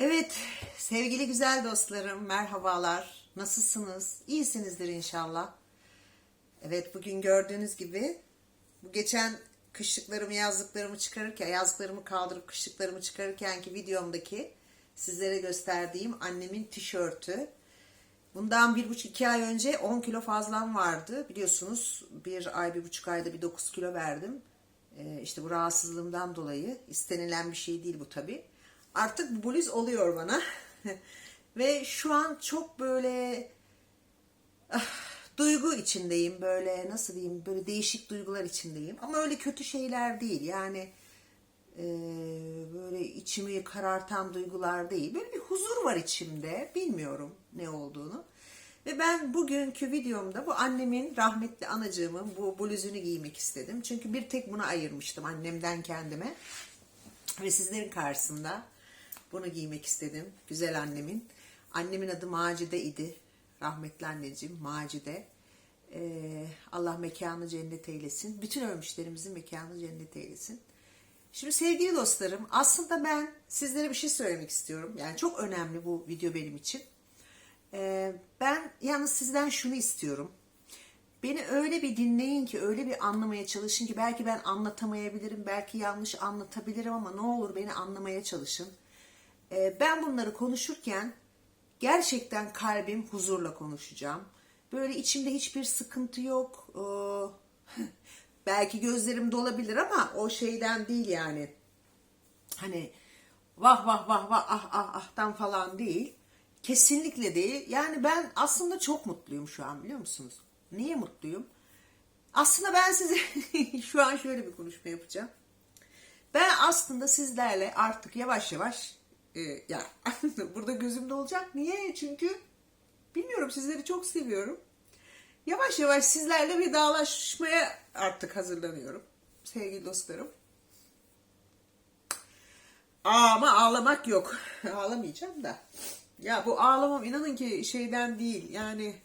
Evet, sevgili güzel dostlarım, merhabalar. Nasılsınız? İyisinizdir inşallah. Evet, bugün gördüğünüz gibi bu geçen kışlıklarımı, yazlıklarımı çıkarırken, yazlıklarımı kaldırıp kışlıklarımı çıkarırkenki videomdaki sizlere gösterdiğim annemin tişörtü. Bundan bir buçuk iki ay önce 10 kilo fazlam vardı. Biliyorsunuz bir ay, bir buçuk ayda bir 9 kilo verdim. Ee, işte bu rahatsızlığımdan dolayı istenilen bir şey değil bu tabi. Artık bluz oluyor bana. Ve şu an çok böyle ah, duygu içindeyim. Böyle nasıl diyeyim böyle değişik duygular içindeyim. Ama öyle kötü şeyler değil. Yani e, böyle içimi karartan duygular değil. Böyle bir huzur var içimde. Bilmiyorum ne olduğunu. Ve ben bugünkü videomda bu annemin rahmetli anacığımın bu bluzunu giymek istedim. Çünkü bir tek buna ayırmıştım annemden kendime. Ve sizlerin karşısında bunu giymek istedim. Güzel annemin. Annemin adı Macide idi. Rahmetli anneciğim Macide. Ee, Allah mekanı cennet eylesin. Bütün ölmüşlerimizin mekanı cennet eylesin. Şimdi sevgili dostlarım aslında ben sizlere bir şey söylemek istiyorum. Yani çok önemli bu video benim için. Ee, ben yalnız sizden şunu istiyorum. Beni öyle bir dinleyin ki, öyle bir anlamaya çalışın ki belki ben anlatamayabilirim, belki yanlış anlatabilirim ama ne olur beni anlamaya çalışın. Ee, ben bunları konuşurken gerçekten kalbim huzurla konuşacağım. Böyle içimde hiçbir sıkıntı yok. Ee, belki gözlerim dolabilir ama o şeyden değil yani. Hani vah vah vah vah ah ah ahtan falan değil. Kesinlikle değil. Yani ben aslında çok mutluyum şu an biliyor musunuz? Niye mutluyum? Aslında ben size şu an şöyle bir konuşma yapacağım. Ben aslında sizlerle artık yavaş yavaş e, ya burada gözümde olacak. Niye? Çünkü bilmiyorum sizleri çok seviyorum. Yavaş yavaş sizlerle vedalaşmaya artık hazırlanıyorum. Sevgili dostlarım. Ama ağlamak yok. Ağlamayacağım da. Ya bu ağlamam inanın ki şeyden değil. Yani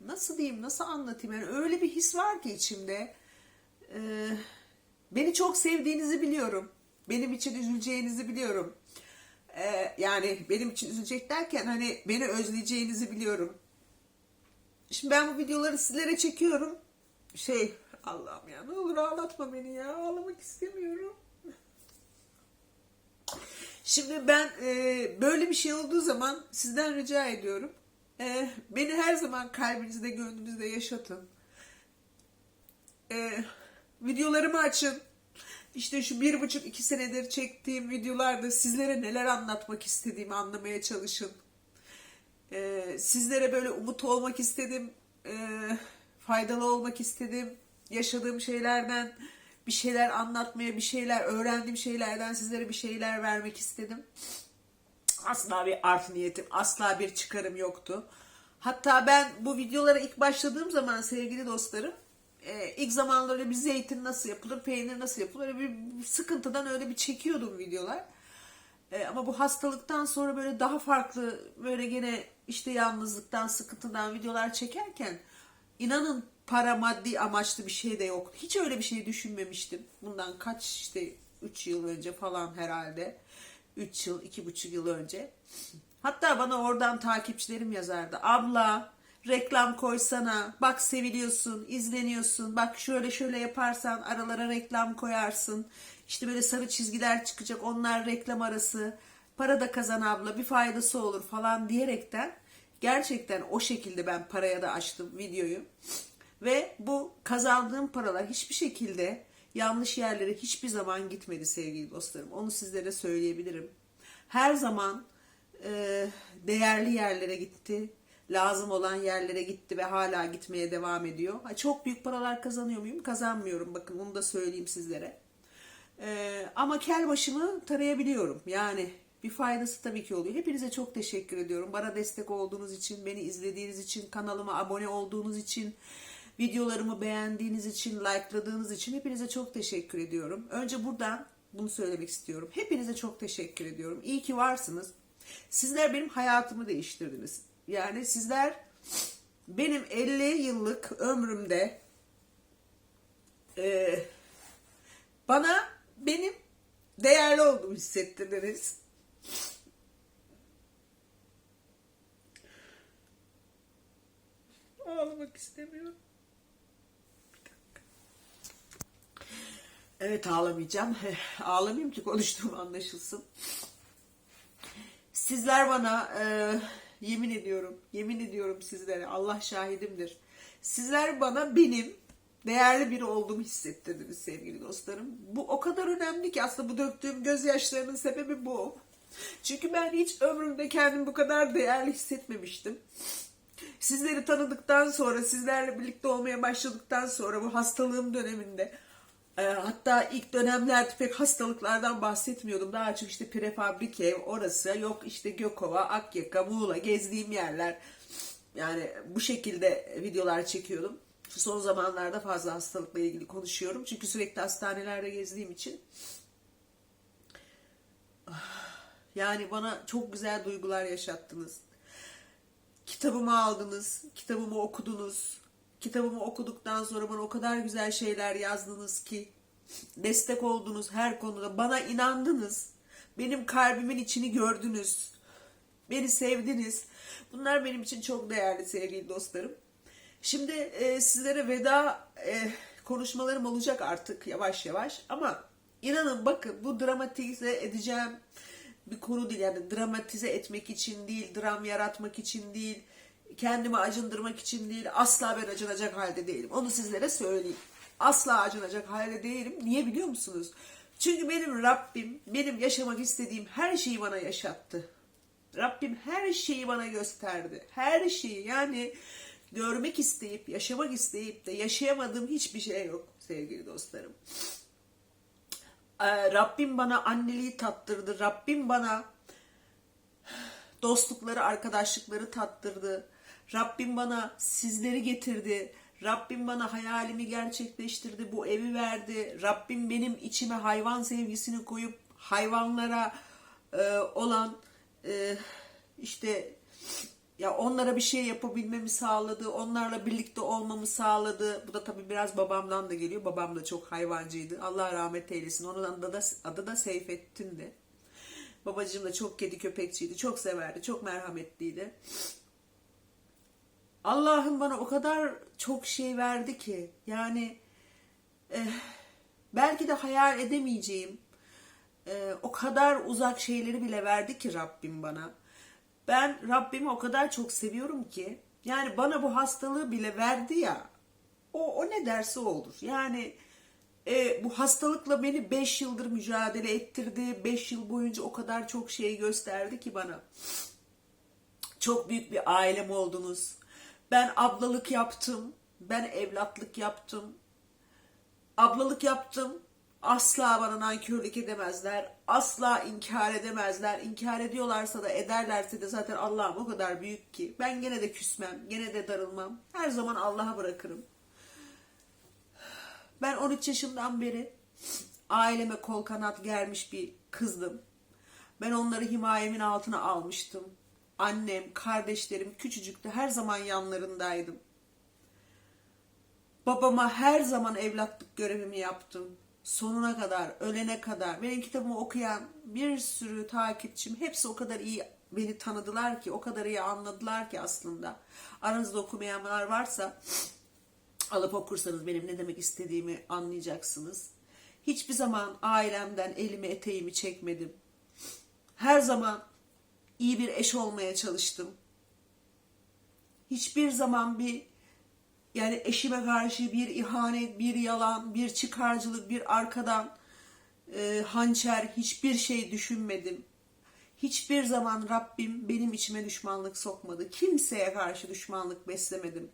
nasıl diyeyim, nasıl anlatayım? Yani öyle bir his var ki içimde. Ee, beni çok sevdiğinizi biliyorum. Benim için üzüleceğinizi biliyorum. Ee, yani benim için üzülecek derken hani beni özleyeceğinizi biliyorum. Şimdi ben bu videoları sizlere çekiyorum. Şey Allah'ım ya ne olur ağlatma beni ya. Ağlamak istemiyorum. Şimdi ben e, böyle bir şey olduğu zaman sizden rica ediyorum. E, beni her zaman kalbinizde, gönlünüzde yaşatın. E, videolarımı açın. İşte şu bir buçuk iki senedir çektiğim videolarda sizlere neler anlatmak istediğimi anlamaya çalışın. E, sizlere böyle umut olmak istedim. E, faydalı olmak istedim. Yaşadığım şeylerden bir şeyler anlatmaya, bir şeyler öğrendiğim şeylerden sizlere bir şeyler vermek istedim. Asla bir art niyetim, asla bir çıkarım yoktu. Hatta ben bu videolara ilk başladığım zaman sevgili dostlarım, e, ilk zamanlarda öyle bir zeytin nasıl yapılır, peynir nasıl yapılır, öyle bir sıkıntıdan öyle bir çekiyordum videolar. E, ama bu hastalıktan sonra böyle daha farklı, böyle gene işte yalnızlıktan, sıkıntıdan videolar çekerken inanın para maddi amaçlı bir şey de yoktu. Hiç öyle bir şey düşünmemiştim. Bundan kaç işte 3 yıl önce falan herhalde. 3 yıl, 2,5 yıl önce. Hatta bana oradan takipçilerim yazardı. Abla reklam koysana. Bak seviliyorsun, izleniyorsun. Bak şöyle şöyle yaparsan aralara reklam koyarsın. İşte böyle sarı çizgiler çıkacak. Onlar reklam arası. Para da kazan abla. Bir faydası olur falan diyerekten gerçekten o şekilde ben paraya da açtım videoyu. Ve bu kazandığım paralar hiçbir şekilde yanlış yerlere hiçbir zaman gitmedi sevgili dostlarım. Onu sizlere söyleyebilirim. Her zaman e, değerli yerlere gitti. Lazım olan yerlere gitti ve hala gitmeye devam ediyor. Ha, çok büyük paralar kazanıyor muyum? Kazanmıyorum. Bakın onu da söyleyeyim sizlere. E, ama kel başımı tarayabiliyorum. Yani bir faydası tabii ki oluyor. Hepinize çok teşekkür ediyorum. Bana destek olduğunuz için, beni izlediğiniz için, kanalıma abone olduğunuz için, videolarımı beğendiğiniz için, likeladığınız için hepinize çok teşekkür ediyorum. Önce buradan bunu söylemek istiyorum. Hepinize çok teşekkür ediyorum. İyi ki varsınız. Sizler benim hayatımı değiştirdiniz. Yani sizler benim 50 yıllık ömrümde e, bana benim değerli olduğumu hissettirdiniz. Ağlamak istemiyorum. Evet ağlamayacağım. Ağlamayayım ki konuştuğum anlaşılsın. Sizler bana e, yemin ediyorum, yemin ediyorum sizlere Allah şahidimdir. Sizler bana benim değerli biri olduğumu hissettirdiniz sevgili dostlarım. Bu o kadar önemli ki aslında bu döktüğüm gözyaşlarının sebebi bu. Çünkü ben hiç ömrümde kendimi bu kadar değerli hissetmemiştim. Sizleri tanıdıktan sonra, sizlerle birlikte olmaya başladıktan sonra bu hastalığım döneminde e, hatta ilk dönemlerde pek hastalıklardan bahsetmiyordum. Daha çok işte prefabrik ev, orası, yok işte Gökova, Akyaka, Muğla gezdiğim yerler. Yani bu şekilde videolar çekiyordum. Son zamanlarda fazla hastalıkla ilgili konuşuyorum. Çünkü sürekli hastanelerde gezdiğim için. Yani bana çok güzel duygular yaşattınız. Kitabımı aldınız, kitabımı okudunuz. Kitabımı okuduktan sonra bana o kadar güzel şeyler yazdınız ki destek oldunuz her konuda. Bana inandınız. Benim kalbimin içini gördünüz. Beni sevdiniz. Bunlar benim için çok değerli sevgili dostlarım. Şimdi e, sizlere veda e, konuşmalarım olacak artık yavaş yavaş ama inanın bakın bu dramatize edeceğim bir konu değil yani dramatize etmek için değil, dram yaratmak için değil, kendimi acındırmak için değil, asla ben acınacak halde değilim. Onu sizlere söyleyeyim. Asla acınacak halde değilim. Niye biliyor musunuz? Çünkü benim Rabbim, benim yaşamak istediğim her şeyi bana yaşattı. Rabbim her şeyi bana gösterdi. Her şeyi yani görmek isteyip, yaşamak isteyip de yaşayamadığım hiçbir şey yok sevgili dostlarım. Ee, Rabbim bana anneliği tattırdı. Rabbim bana dostlukları, arkadaşlıkları tattırdı. Rabbim bana sizleri getirdi. Rabbim bana hayalimi gerçekleştirdi. Bu evi verdi. Rabbim benim içime hayvan sevgisini koyup hayvanlara e, olan e, işte ya onlara bir şey yapabilmemi sağladı. Onlarla birlikte olmamı sağladı. Bu da tabii biraz babamdan da geliyor. Babam da çok hayvancıydı. Allah rahmet eylesin. Onun adı da, adı da Seyfettin'di. Babacığım da çok kedi köpekçiydi. Çok severdi. Çok merhametliydi. Allah'ım bana o kadar çok şey verdi ki. Yani eh, belki de hayal edemeyeceğim eh, o kadar uzak şeyleri bile verdi ki Rabbim bana. Ben Rabbimi o kadar çok seviyorum ki yani bana bu hastalığı bile verdi ya o, o ne derse olur. Yani e, bu hastalıkla beni 5 yıldır mücadele ettirdi. 5 yıl boyunca o kadar çok şey gösterdi ki bana. Çok büyük bir ailem oldunuz. Ben ablalık yaptım. Ben evlatlık yaptım. Ablalık yaptım. Asla bana nankörlük edemezler. Asla inkar edemezler. İnkar ediyorlarsa da ederlerse de zaten Allah'ım o kadar büyük ki. Ben gene de küsmem. Gene de darılmam. Her zaman Allah'a bırakırım. Ben 13 yaşımdan beri aileme kol kanat germiş bir kızdım. Ben onları himayemin altına almıştım. Annem, kardeşlerim küçücüktü. Her zaman yanlarındaydım. Babama her zaman evlatlık görevimi yaptım. Sonuna kadar, ölene kadar. Benim kitabımı okuyan bir sürü takipçim hepsi o kadar iyi beni tanıdılar ki, o kadar iyi anladılar ki aslında. Aranızda okumayanlar varsa alıp okursanız benim ne demek istediğimi anlayacaksınız. Hiçbir zaman ailemden elimi eteğimi çekmedim. Her zaman iyi bir eş olmaya çalıştım. Hiçbir zaman bir yani eşime karşı bir ihanet, bir yalan, bir çıkarcılık, bir arkadan e, hançer hiçbir şey düşünmedim. Hiçbir zaman Rabbim benim içime düşmanlık sokmadı. Kimseye karşı düşmanlık beslemedim.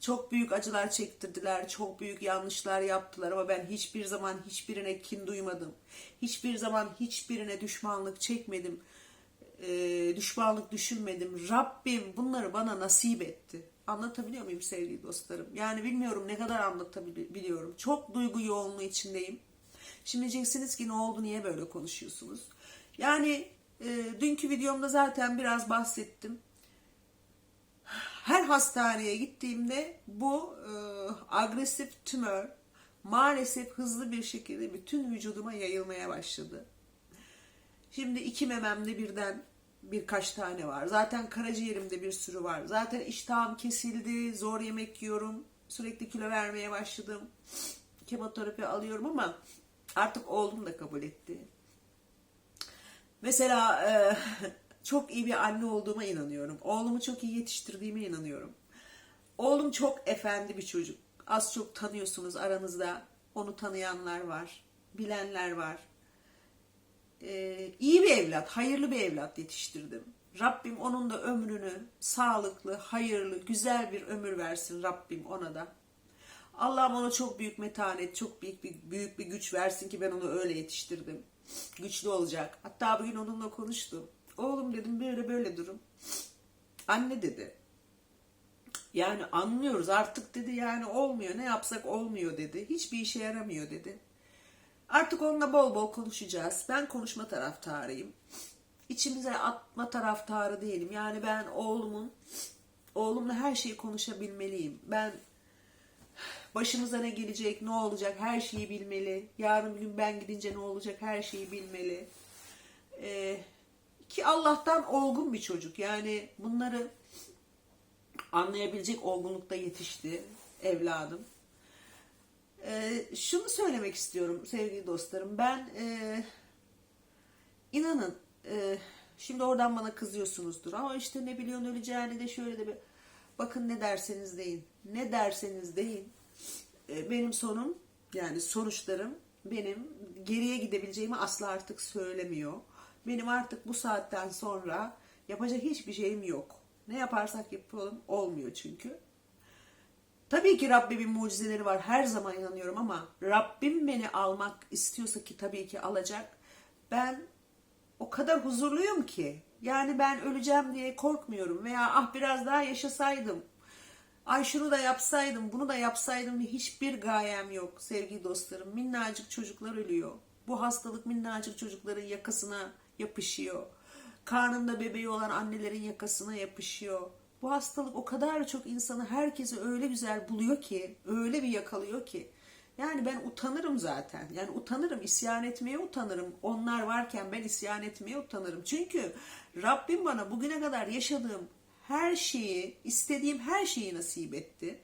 Çok büyük acılar çektirdiler, çok büyük yanlışlar yaptılar ama ben hiçbir zaman hiçbirine kin duymadım. Hiçbir zaman hiçbirine düşmanlık çekmedim. E, düşmanlık düşünmedim. Rabbim bunları bana nasip etti. Anlatabiliyor muyum sevgili dostlarım? Yani bilmiyorum ne kadar anlatabiliyorum. Çok duygu yoğunluğu içindeyim. Şimdi diyeceksiniz ki ne oldu niye böyle konuşuyorsunuz? Yani e, dünkü videomda zaten biraz bahsettim. Her hastaneye gittiğimde bu e, agresif tümör maalesef hızlı bir şekilde bütün vücuduma yayılmaya başladı. Şimdi iki mememde birden birkaç tane var. Zaten karaciğerimde bir sürü var. Zaten iştahım kesildi, zor yemek yiyorum. Sürekli kilo vermeye başladım. Kemoterapi alıyorum ama artık oğlum da kabul etti. Mesela e, çok iyi bir anne olduğuma inanıyorum. Oğlumu çok iyi yetiştirdiğime inanıyorum. Oğlum çok efendi bir çocuk. Az çok tanıyorsunuz aranızda. Onu tanıyanlar var, bilenler var. Ee, iyi bir evlat, hayırlı bir evlat yetiştirdim. Rabbim onun da ömrünü sağlıklı, hayırlı, güzel bir ömür versin Rabbim ona da. Allah'ım ona çok büyük metanet, çok büyük bir, büyük bir güç versin ki ben onu öyle yetiştirdim. Güçlü olacak. Hatta bugün onunla konuştum. Oğlum dedim böyle böyle durum. Anne dedi. Yani anlıyoruz artık dedi yani olmuyor ne yapsak olmuyor dedi. Hiçbir işe yaramıyor dedi. Artık onunla bol bol konuşacağız. Ben konuşma taraftarıyım. İçimize atma taraftarı değilim. Yani ben oğlumun oğlumla her şeyi konuşabilmeliyim. Ben başımıza ne gelecek, ne olacak her şeyi bilmeli. Yarın gün ben gidince ne olacak her şeyi bilmeli. Ee, ki Allah'tan olgun bir çocuk. Yani bunları anlayabilecek olgunlukta yetişti evladım. Ee, şunu söylemek istiyorum sevgili dostlarım. Ben e, inanın e, şimdi oradan bana kızıyorsunuzdur. Ama işte ne biliyorsun öleceğini de şöyle de bir bakın ne derseniz deyin. Ne derseniz deyin. E, benim sonum yani sonuçlarım benim geriye gidebileceğimi asla artık söylemiyor. Benim artık bu saatten sonra yapacak hiçbir şeyim yok. Ne yaparsak yapalım olmuyor çünkü. Tabii ki Rabbimin mucizeleri var. Her zaman inanıyorum ama Rabbim beni almak istiyorsa ki tabii ki alacak. Ben o kadar huzurluyum ki. Yani ben öleceğim diye korkmuyorum veya ah biraz daha yaşasaydım. Ay şunu da yapsaydım, bunu da yapsaydım diye hiçbir gayem yok sevgili dostlarım. Minnacık çocuklar ölüyor. Bu hastalık minnacık çocukların yakasına yapışıyor. Karnında bebeği olan annelerin yakasına yapışıyor. Bu hastalık o kadar çok insanı herkesi öyle güzel buluyor ki, öyle bir yakalıyor ki. Yani ben utanırım zaten. Yani utanırım, isyan etmeye utanırım. Onlar varken ben isyan etmeye utanırım. Çünkü Rabbim bana bugüne kadar yaşadığım her şeyi, istediğim her şeyi nasip etti.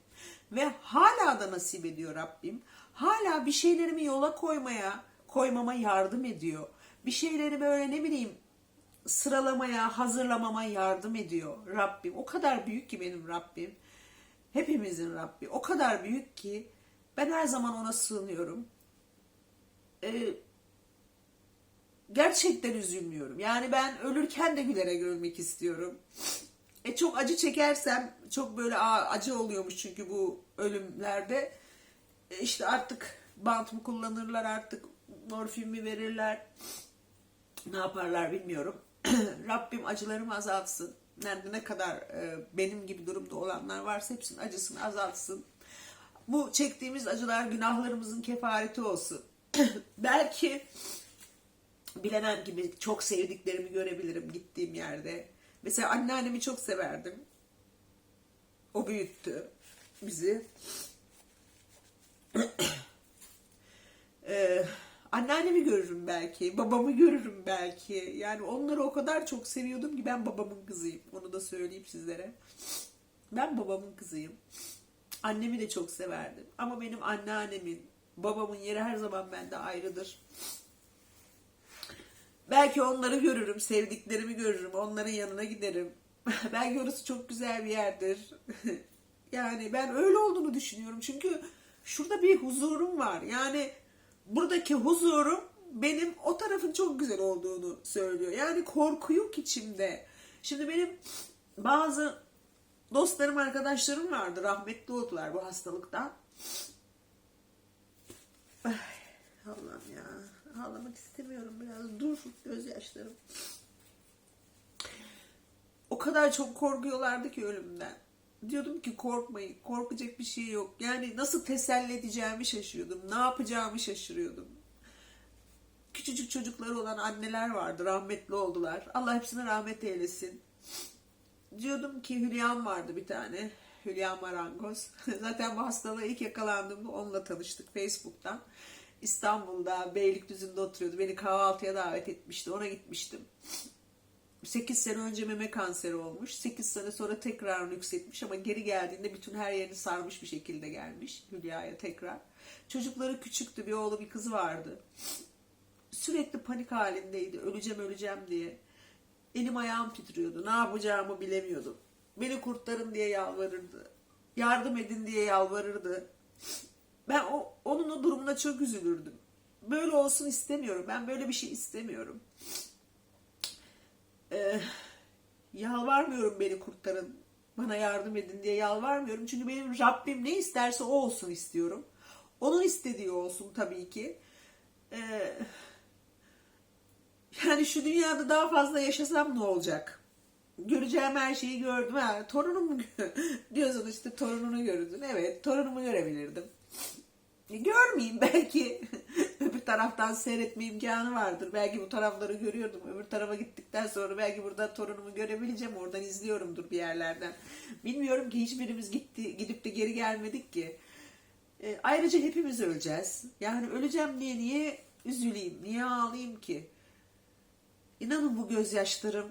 Ve hala da nasip ediyor Rabbim. Hala bir şeylerimi yola koymaya, koymama yardım ediyor. Bir şeyleri böyle ne bileyim sıralamaya, hazırlamama yardım ediyor Rabbim. O kadar büyük ki benim Rabbim. Hepimizin Rabbi. O kadar büyük ki ben her zaman ona sığınıyorum. Ee, gerçekten üzülmüyorum. Yani ben ölürken de gülerek ölmek istiyorum. E çok acı çekersem çok böyle acı oluyormuş çünkü bu ölümlerde. E işte artık bant mı kullanırlar artık morfin mi verirler ne yaparlar bilmiyorum. Rabbim acılarımı azaltsın. Nerede ne kadar e, benim gibi durumda olanlar varsa hepsinin acısını azaltsın. Bu çektiğimiz acılar günahlarımızın kefareti olsun. Belki bilemem gibi çok sevdiklerimi görebilirim gittiğim yerde. Mesela anneannemi çok severdim. O büyüttü bizi. ee, Anneannemi görürüm belki, babamı görürüm belki. Yani onları o kadar çok seviyordum ki ben babamın kızıyım. Onu da söyleyeyim sizlere. Ben babamın kızıyım. Annemi de çok severdim. Ama benim anneannemin, babamın yeri her zaman bende ayrıdır. Belki onları görürüm, sevdiklerimi görürüm, onların yanına giderim. belki orası çok güzel bir yerdir. yani ben öyle olduğunu düşünüyorum. Çünkü şurada bir huzurum var. Yani buradaki huzurum benim o tarafın çok güzel olduğunu söylüyor. Yani korku yok içimde. Şimdi benim bazı dostlarım, arkadaşlarım vardı. Rahmetli oldular bu hastalıktan. Ay, Allah'ım ya. Ağlamak istemiyorum biraz. Dur gözyaşlarım. O kadar çok korkuyorlardı ki ölümden. Diyordum ki korkmayın, korkacak bir şey yok. Yani nasıl teselli edeceğimi şaşırıyordum, ne yapacağımı şaşırıyordum. Küçücük çocukları olan anneler vardı, rahmetli oldular. Allah hepsine rahmet eylesin. Diyordum ki Hülya'm vardı bir tane, Hülya Marangoz. Zaten bu hastalığa ilk yakalandığımda onunla tanıştık Facebook'tan. İstanbul'da, Beylikdüzü'nde oturuyordu. Beni kahvaltıya davet etmişti, ona gitmiştim. 8 sene önce meme kanseri olmuş. 8 sene sonra tekrar nüksetmiş ama geri geldiğinde bütün her yerini sarmış bir şekilde gelmiş Hülya'ya tekrar. Çocukları küçüktü. Bir oğlu bir kızı vardı. Sürekli panik halindeydi. Öleceğim öleceğim diye. Elim ayağım titriyordu. Ne yapacağımı bilemiyordum. Beni kurtarın diye yalvarırdı. Yardım edin diye yalvarırdı. Ben o, onun o durumuna çok üzülürdüm. Böyle olsun istemiyorum. Ben böyle bir şey istemiyorum. Ee, yalvarmıyorum beni kurtarın. Bana yardım edin diye yalvarmıyorum. Çünkü benim Rabbim ne isterse o olsun istiyorum. Onun istediği olsun tabii ki. Ee, yani şu dünyada daha fazla yaşasam ne olacak? Göreceğim her şeyi gördüm. Ha, torunumu diyorsun işte torununu gördün. Evet torunumu görebilirdim. E, Görmeyeyim belki. Taraftan seyretme imkanı vardır. Belki bu tarafları görüyordum. Öbür tarafa gittikten sonra belki burada torunumu görebileceğim. Oradan izliyorumdur bir yerlerden. Bilmiyorum ki hiçbirimiz gitti, gidip de geri gelmedik ki. E, ayrıca hepimiz öleceğiz. Yani öleceğim diye niye üzüleyim, niye ağlayayım ki? İnanın bu gözyaşlarım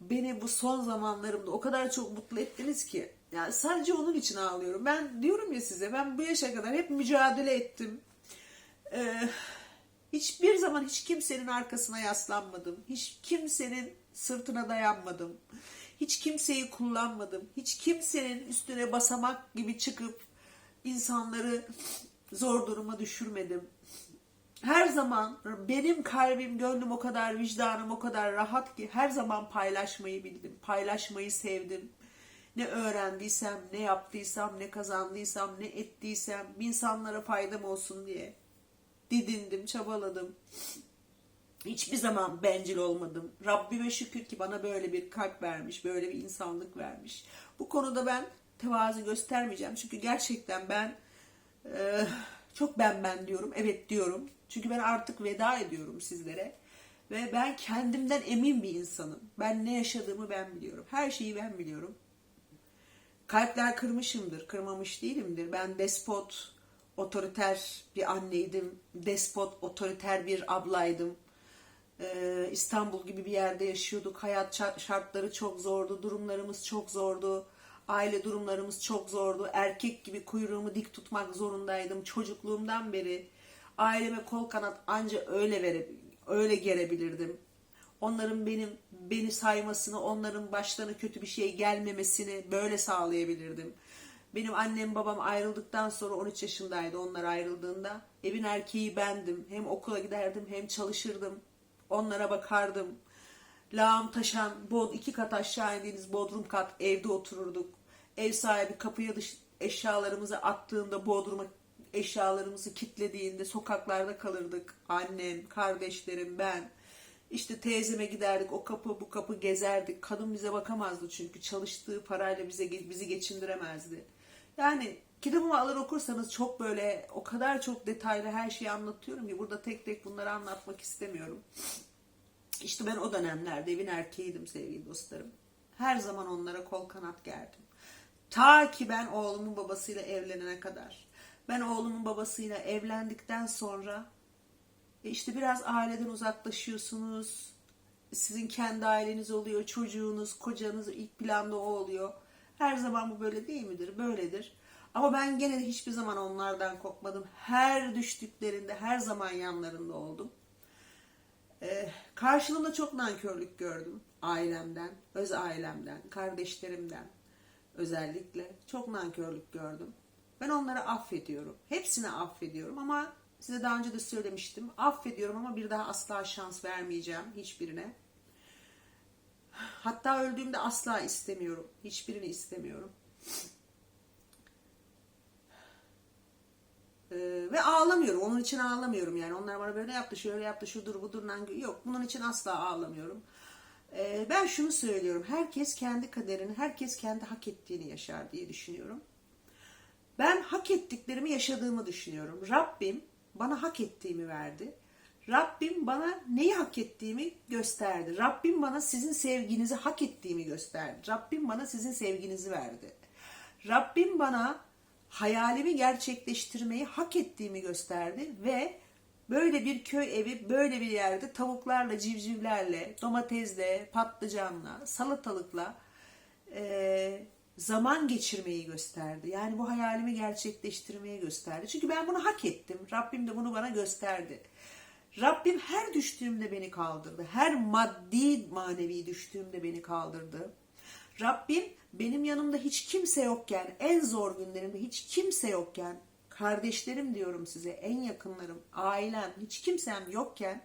beni bu son zamanlarımda o kadar çok mutlu ettiniz ki. Yani sadece onun için ağlıyorum. Ben diyorum ya size ben bu yaşa kadar hep mücadele ettim. Ee, hiçbir zaman hiç kimsenin arkasına yaslanmadım. Hiç kimsenin sırtına dayanmadım. Hiç kimseyi kullanmadım. Hiç kimsenin üstüne basamak gibi çıkıp insanları zor duruma düşürmedim her zaman benim kalbim, gönlüm o kadar, vicdanım o kadar rahat ki her zaman paylaşmayı bildim. Paylaşmayı sevdim. Ne öğrendiysem, ne yaptıysam, ne kazandıysam, ne ettiysem insanlara faydam olsun diye didindim, çabaladım. Hiçbir zaman bencil olmadım. Rabbime şükür ki bana böyle bir kalp vermiş, böyle bir insanlık vermiş. Bu konuda ben tevazu göstermeyeceğim. Çünkü gerçekten ben e, çok ben ben diyorum. Evet diyorum. Çünkü ben artık veda ediyorum sizlere. Ve ben kendimden emin bir insanım. Ben ne yaşadığımı ben biliyorum. Her şeyi ben biliyorum. Kalpler kırmışımdır, kırmamış değilimdir. Ben despot, otoriter bir anneydim. Despot, otoriter bir ablaydım. Ee, İstanbul gibi bir yerde yaşıyorduk. Hayat şart- şartları çok zordu, durumlarımız çok zordu. Aile durumlarımız çok zordu. Erkek gibi kuyruğumu dik tutmak zorundaydım çocukluğumdan beri. Aileme kol kanat anca öyle vere, öyle gerebilirdim. Onların benim beni saymasını, onların başlarına kötü bir şey gelmemesini böyle sağlayabilirdim. Benim annem babam ayrıldıktan sonra 13 yaşındaydı onlar ayrıldığında. Evin erkeği bendim. Hem okula giderdim hem çalışırdım. Onlara bakardım. Lağım taşan, bod, iki kat aşağı indiğiniz bodrum kat evde otururduk. Ev sahibi kapıya dış eşyalarımızı attığında bodruma eşyalarımızı kitlediğinde sokaklarda kalırdık. Annem, kardeşlerim, ben. İşte teyzeme giderdik. O kapı bu kapı gezerdik. Kadın bize bakamazdı çünkü çalıştığı parayla bize bizi geçindiremezdi. Yani kitabımı alır okursanız çok böyle o kadar çok detaylı her şeyi anlatıyorum ki burada tek tek bunları anlatmak istemiyorum. İşte ben o dönemlerde evin erkeğiydim sevgili dostlarım. Her zaman onlara kol kanat gerdim. Ta ki ben oğlumun babasıyla evlenene kadar. Ben oğlumun babasıyla evlendikten sonra e işte biraz aileden uzaklaşıyorsunuz. Sizin kendi aileniz oluyor, çocuğunuz, kocanız ilk planda o oluyor. Her zaman bu böyle değil midir? Böyledir. Ama ben gene de hiçbir zaman onlardan korkmadım. Her düştüklerinde her zaman yanlarında oldum. Ee, karşılığında çok nankörlük gördüm ailemden, öz ailemden, kardeşlerimden özellikle çok nankörlük gördüm. Ben onları affediyorum. Hepsini affediyorum ama size daha önce de söylemiştim. Affediyorum ama bir daha asla şans vermeyeceğim hiçbirine. Hatta öldüğümde asla istemiyorum. Hiçbirini istemiyorum. Ee, ve ağlamıyorum. Onun için ağlamıyorum yani. Onlar bana böyle yaptı, şöyle yaptı, şudur budur. nangi- Yok. Bunun için asla ağlamıyorum. Ee, ben şunu söylüyorum. Herkes kendi kaderini, herkes kendi hak ettiğini yaşar diye düşünüyorum. Ben hak ettiklerimi yaşadığımı düşünüyorum. Rabbim bana hak ettiğimi verdi. Rabbim bana neyi hak ettiğimi gösterdi. Rabbim bana sizin sevginizi hak ettiğimi gösterdi. Rabbim bana sizin sevginizi verdi. Rabbim bana hayalimi gerçekleştirmeyi hak ettiğimi gösterdi ve Böyle bir köy evi, böyle bir yerde tavuklarla, civcivlerle, domatesle, patlıcanla, salatalıkla e, zaman geçirmeyi gösterdi. Yani bu hayalimi gerçekleştirmeyi gösterdi. Çünkü ben bunu hak ettim. Rabbim de bunu bana gösterdi. Rabbim her düştüğümde beni kaldırdı. Her maddi manevi düştüğümde beni kaldırdı. Rabbim benim yanımda hiç kimse yokken, en zor günlerimde hiç kimse yokken, kardeşlerim diyorum size, en yakınlarım, ailem, hiç kimsem yokken,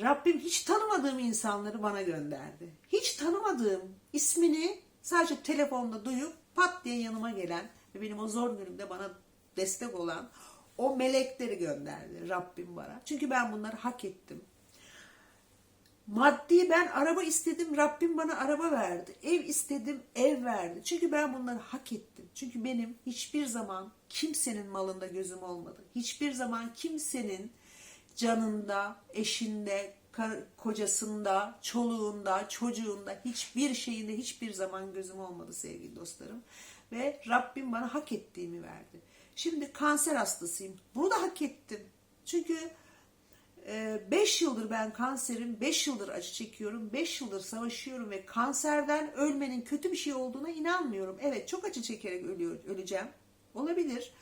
Rabbim hiç tanımadığım insanları bana gönderdi. Hiç tanımadığım ismini sadece telefonda duyup pat diye yanıma gelen ve benim o zor günümde bana destek olan o melekleri gönderdi Rabbim bana. Çünkü ben bunları hak ettim. Maddi ben araba istedim Rabbim bana araba verdi. Ev istedim ev verdi. Çünkü ben bunları hak ettim. Çünkü benim hiçbir zaman kimsenin malında gözüm olmadı. Hiçbir zaman kimsenin canında, eşinde, kocasında, çoluğunda, çocuğunda hiçbir şeyinde hiçbir zaman gözüm olmadı sevgili dostlarım. Ve Rabbim bana hak ettiğimi verdi. Şimdi kanser hastasıyım. Bunu da hak ettim. Çünkü 5 yıldır ben kanserim, 5 yıldır acı çekiyorum, 5 yıldır savaşıyorum ve kanserden ölmenin kötü bir şey olduğuna inanmıyorum. Evet çok acı çekerek ölüyor, öleceğim. Olabilir.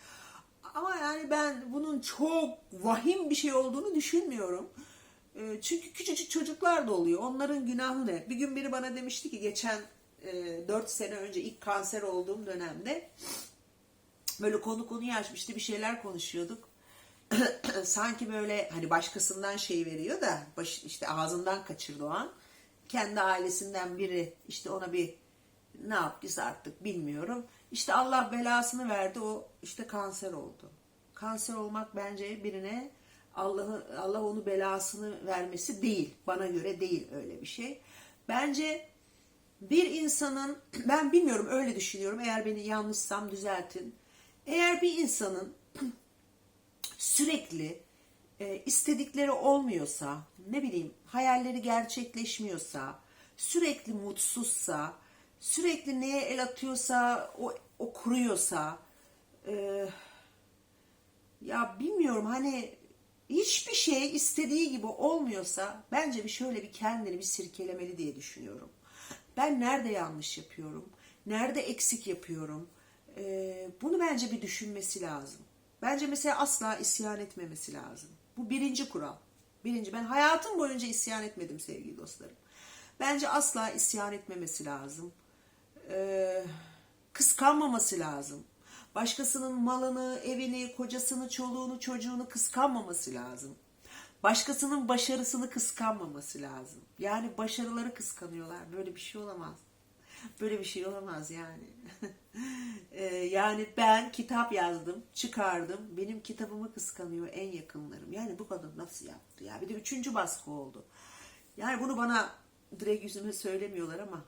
Ama yani ben bunun çok vahim bir şey olduğunu düşünmüyorum. E, Çünkü küçücük çocuklar da oluyor. Onların günahı ne? Bir gün biri bana demişti ki geçen 4 sene önce ilk kanser olduğum dönemde böyle konu konuyu açmıştı bir şeyler konuşuyorduk. Sanki böyle hani başkasından şey veriyor da baş, işte ağzından kaçırdı o an. Kendi ailesinden biri işte ona bir ne yaptıysa artık bilmiyorum. İşte Allah belasını verdi o işte kanser oldu. Kanser olmak bence birine Allah'ı Allah onu belasını vermesi değil. Bana göre değil öyle bir şey. Bence bir insanın ben bilmiyorum öyle düşünüyorum. Eğer beni yanlışsam düzeltin. Eğer bir insanın sürekli e, istedikleri olmuyorsa, ne bileyim hayalleri gerçekleşmiyorsa, sürekli mutsuzsa, sürekli neye el atıyorsa o, o kuruyorsa, e, ya bilmiyorum hani hiçbir şey istediği gibi olmuyorsa bence bir şöyle bir kendini bir sirkelemeli diye düşünüyorum. Ben nerede yanlış yapıyorum? Nerede eksik yapıyorum? Ee, bunu bence bir düşünmesi lazım. Bence mesela asla isyan etmemesi lazım. Bu birinci kural. Birinci. Ben hayatım boyunca isyan etmedim sevgili dostlarım. Bence asla isyan etmemesi lazım. Ee, kıskanmaması lazım. Başkasının malını, evini, kocasını, çoluğunu, çocuğunu kıskanmaması lazım. Başkasının başarısını kıskanmaması lazım. Yani başarıları kıskanıyorlar. Böyle bir şey olamaz. Böyle bir şey olamaz yani. Ee, yani ben kitap yazdım, çıkardım. Benim kitabımı kıskanıyor en yakınlarım. Yani bu kadın nasıl yaptı ya? Bir de üçüncü baskı oldu. Yani bunu bana direkt yüzüme söylemiyorlar ama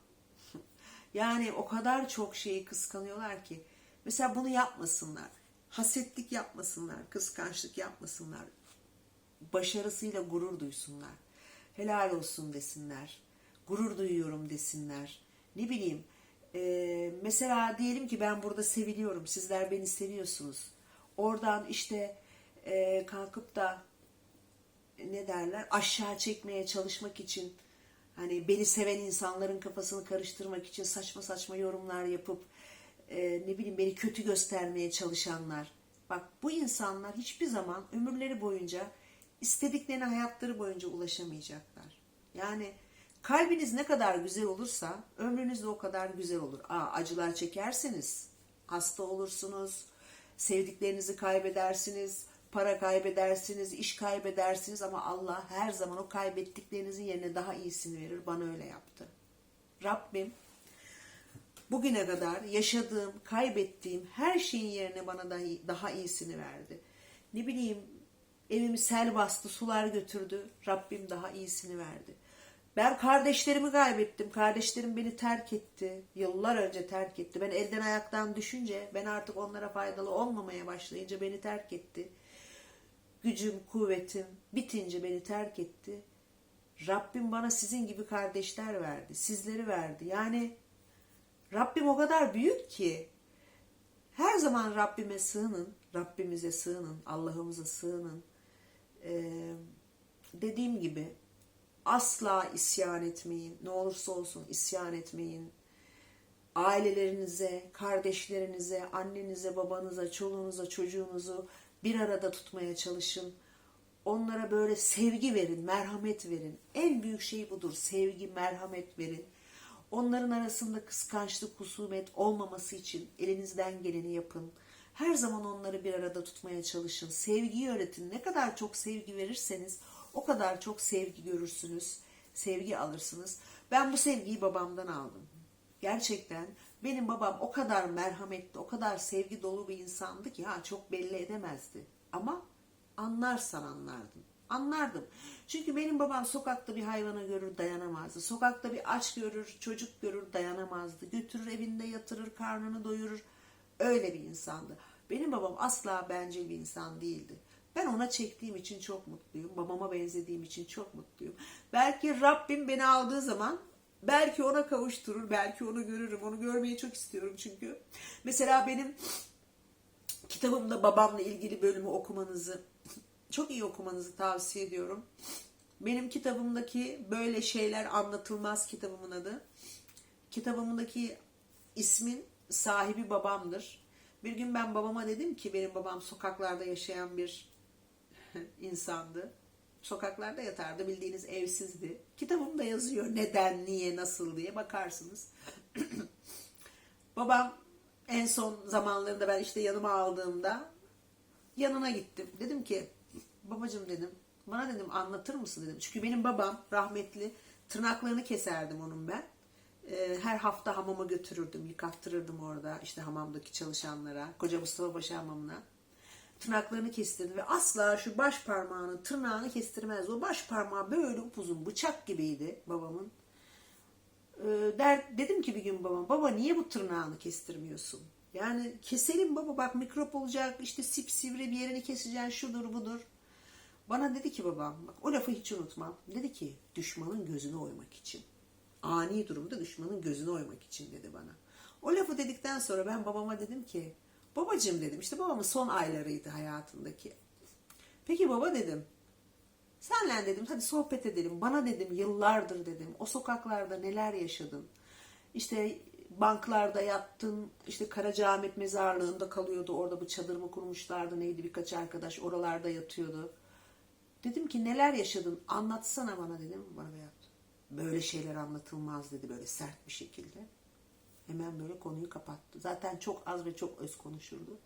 yani o kadar çok şeyi kıskanıyorlar ki. Mesela bunu yapmasınlar. Hasetlik yapmasınlar. Kıskançlık yapmasınlar. Başarısıyla gurur duysunlar. Helal olsun desinler. Gurur duyuyorum desinler. Ne bileyim. e, mesela diyelim ki ben burada seviliyorum. Sizler beni seviyorsunuz. Oradan işte e, kalkıp da ne derler aşağı çekmeye çalışmak için hani beni seven insanların kafasını karıştırmak için saçma saçma yorumlar yapıp e, ne bileyim beni kötü göstermeye çalışanlar. Bak bu insanlar hiçbir zaman ömürleri boyunca istediklerine hayatları boyunca ulaşamayacaklar. Yani kalbiniz ne kadar güzel olursa ömrünüz de o kadar güzel olur. Aa, acılar çekerseniz hasta olursunuz, sevdiklerinizi kaybedersiniz, para kaybedersiniz, iş kaybedersiniz ama Allah her zaman o kaybettiklerinizin yerine daha iyisini verir. Bana öyle yaptı. Rabbim bugüne kadar yaşadığım, kaybettiğim her şeyin yerine bana daha iyisini verdi. Ne bileyim evimi sel bastı, sular götürdü. Rabbim daha iyisini verdi. Ben kardeşlerimi kaybettim. Kardeşlerim beni terk etti. Yıllar önce terk etti. Ben elden ayaktan düşünce, ben artık onlara faydalı olmamaya başlayınca beni terk etti. Gücüm, kuvvetim bitince beni terk etti. Rabbim bana sizin gibi kardeşler verdi. Sizleri verdi. Yani Rabbim o kadar büyük ki her zaman Rabbime sığının, Rabbimize sığının, Allah'ımıza sığının. Ee, dediğim gibi asla isyan etmeyin. Ne olursa olsun isyan etmeyin. Ailelerinize, kardeşlerinize, annenize, babanıza, çoluğunuza, çocuğunuzu bir arada tutmaya çalışın. Onlara böyle sevgi verin, merhamet verin. En büyük şey budur. Sevgi, merhamet verin. Onların arasında kıskançlık, husumet olmaması için elinizden geleni yapın. Her zaman onları bir arada tutmaya çalışın. Sevgiyi öğretin. Ne kadar çok sevgi verirseniz o kadar çok sevgi görürsünüz. Sevgi alırsınız. Ben bu sevgiyi babamdan aldım. Gerçekten benim babam o kadar merhametli, o kadar sevgi dolu bir insandı ki ha çok belli edemezdi. Ama anlarsan anlardım. Anlardım. Çünkü benim babam sokakta bir hayvanı görür dayanamazdı. Sokakta bir aç görür, çocuk görür dayanamazdı. Götürür evinde yatırır, karnını doyurur. Öyle bir insandı. Benim babam asla bencil bir insan değildi. Ben ona çektiğim için çok mutluyum. Babama benzediğim için çok mutluyum. Belki Rabbim beni aldığı zaman belki ona kavuşturur, belki onu görürüm. Onu görmeyi çok istiyorum çünkü. Mesela benim kitabımda babamla ilgili bölümü okumanızı çok iyi okumanızı tavsiye ediyorum. Benim kitabımdaki böyle şeyler anlatılmaz kitabımın adı. Kitabımdaki ismin sahibi babamdır. Bir gün ben babama dedim ki benim babam sokaklarda yaşayan bir insandı. Sokaklarda yatardı bildiğiniz evsizdi. Kitabımda yazıyor neden, niye, nasıl diye bakarsınız. babam en son zamanlarında ben işte yanıma aldığımda yanına gittim. Dedim ki babacım dedim bana dedim anlatır mısın dedim. Çünkü benim babam rahmetli tırnaklarını keserdim onun ben. Ee, her hafta hamama götürürdüm, yıkattırırdım orada işte hamamdaki çalışanlara, Koca Mustafa Paşa hamamına. Tırnaklarını kestirdi ve asla şu baş parmağının tırnağını kestirmez. O baş parmağı böyle upuzun bıçak gibiydi babamın. Ee, der, dedim ki bir gün babam, baba niye bu tırnağını kestirmiyorsun? Yani keselim baba bak mikrop olacak, işte sipsivri bir yerini keseceksin, şudur budur. Bana dedi ki babam, bak o lafı hiç unutmam. Dedi ki düşmanın gözünü oymak için. Ani durumda düşmanın gözünü oymak için dedi bana. O lafı dedikten sonra ben babama dedim ki, babacığım dedim, işte babamın son aylarıydı hayatındaki. Peki baba dedim, senle dedim hadi sohbet edelim. Bana dedim yıllardır dedim o sokaklarda neler yaşadın. İşte banklarda yattın, işte Karacaahmet mezarlığında kalıyordu. Orada bu çadır mı kurmuşlardı neydi birkaç arkadaş oralarda yatıyordu. Dedim ki neler yaşadın anlatsana bana dedim. Bana yaptı. Böyle şeyler anlatılmaz dedi böyle sert bir şekilde. Hemen böyle konuyu kapattı. Zaten çok az ve çok öz konuşurdu.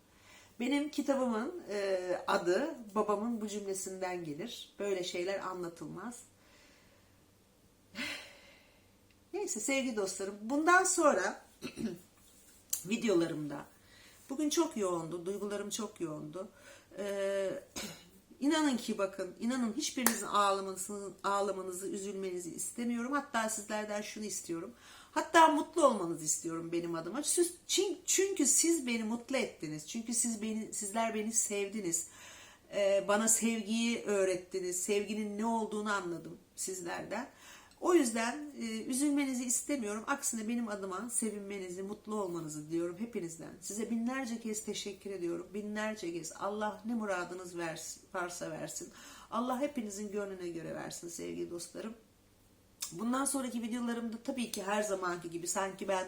Benim kitabımın e, adı babamın bu cümlesinden gelir. Böyle şeyler anlatılmaz. Neyse sevgili dostlarım bundan sonra videolarımda bugün çok yoğundu. Duygularım çok yoğundu. Ee, inanın ki bakın inanın hiçbirinizin ağlamanızı, ağlamanızı üzülmenizi istemiyorum. Hatta sizlerden şunu istiyorum. Hatta mutlu olmanızı istiyorum benim adıma. Çünkü siz beni mutlu ettiniz. Çünkü siz beni sizler beni sevdiniz. Ee, bana sevgiyi öğrettiniz. Sevginin ne olduğunu anladım sizlerden. O yüzden e, üzülmenizi istemiyorum. Aksine benim adıma sevinmenizi, mutlu olmanızı diliyorum hepinizden. Size binlerce kez teşekkür ediyorum. Binlerce kez. Allah ne muradınız versin, varsa versin. Allah hepinizin gönlüne göre versin sevgili dostlarım. Bundan sonraki videolarımda tabii ki her zamanki gibi sanki ben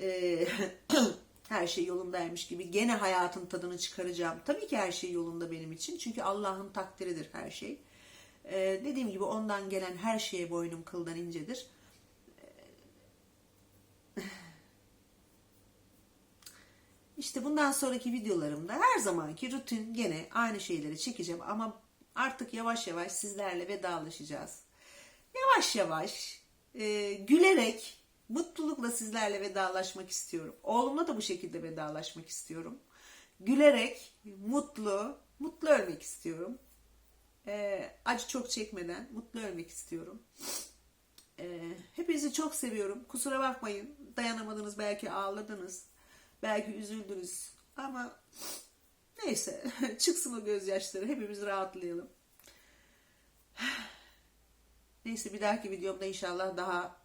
e, her şey yolundaymış gibi gene hayatın tadını çıkaracağım. Tabii ki her şey yolunda benim için. Çünkü Allah'ın takdiridir her şey. E, dediğim gibi ondan gelen her şeye boynum kıldan incedir. E, İşte bundan sonraki videolarımda her zamanki rutin gene aynı şeyleri çekeceğim ama artık yavaş yavaş sizlerle vedalaşacağız. Yavaş yavaş e, gülerek mutlulukla sizlerle vedalaşmak istiyorum. Oğlumla da bu şekilde vedalaşmak istiyorum. Gülerek mutlu, mutlu ölmek istiyorum. E, acı çok çekmeden mutlu ölmek istiyorum. E, hepinizi çok seviyorum. Kusura bakmayın. Dayanamadınız belki ağladınız. Belki üzüldünüz. Ama neyse çıksın o gözyaşları. Hepimiz rahatlayalım. Neyse bir dahaki videomda inşallah daha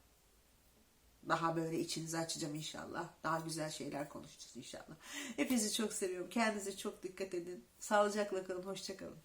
daha böyle içinizi açacağım inşallah. Daha güzel şeyler konuşacağız inşallah. Hepinizi çok seviyorum. Kendinize çok dikkat edin. Sağlıcakla kalın. Hoşçakalın.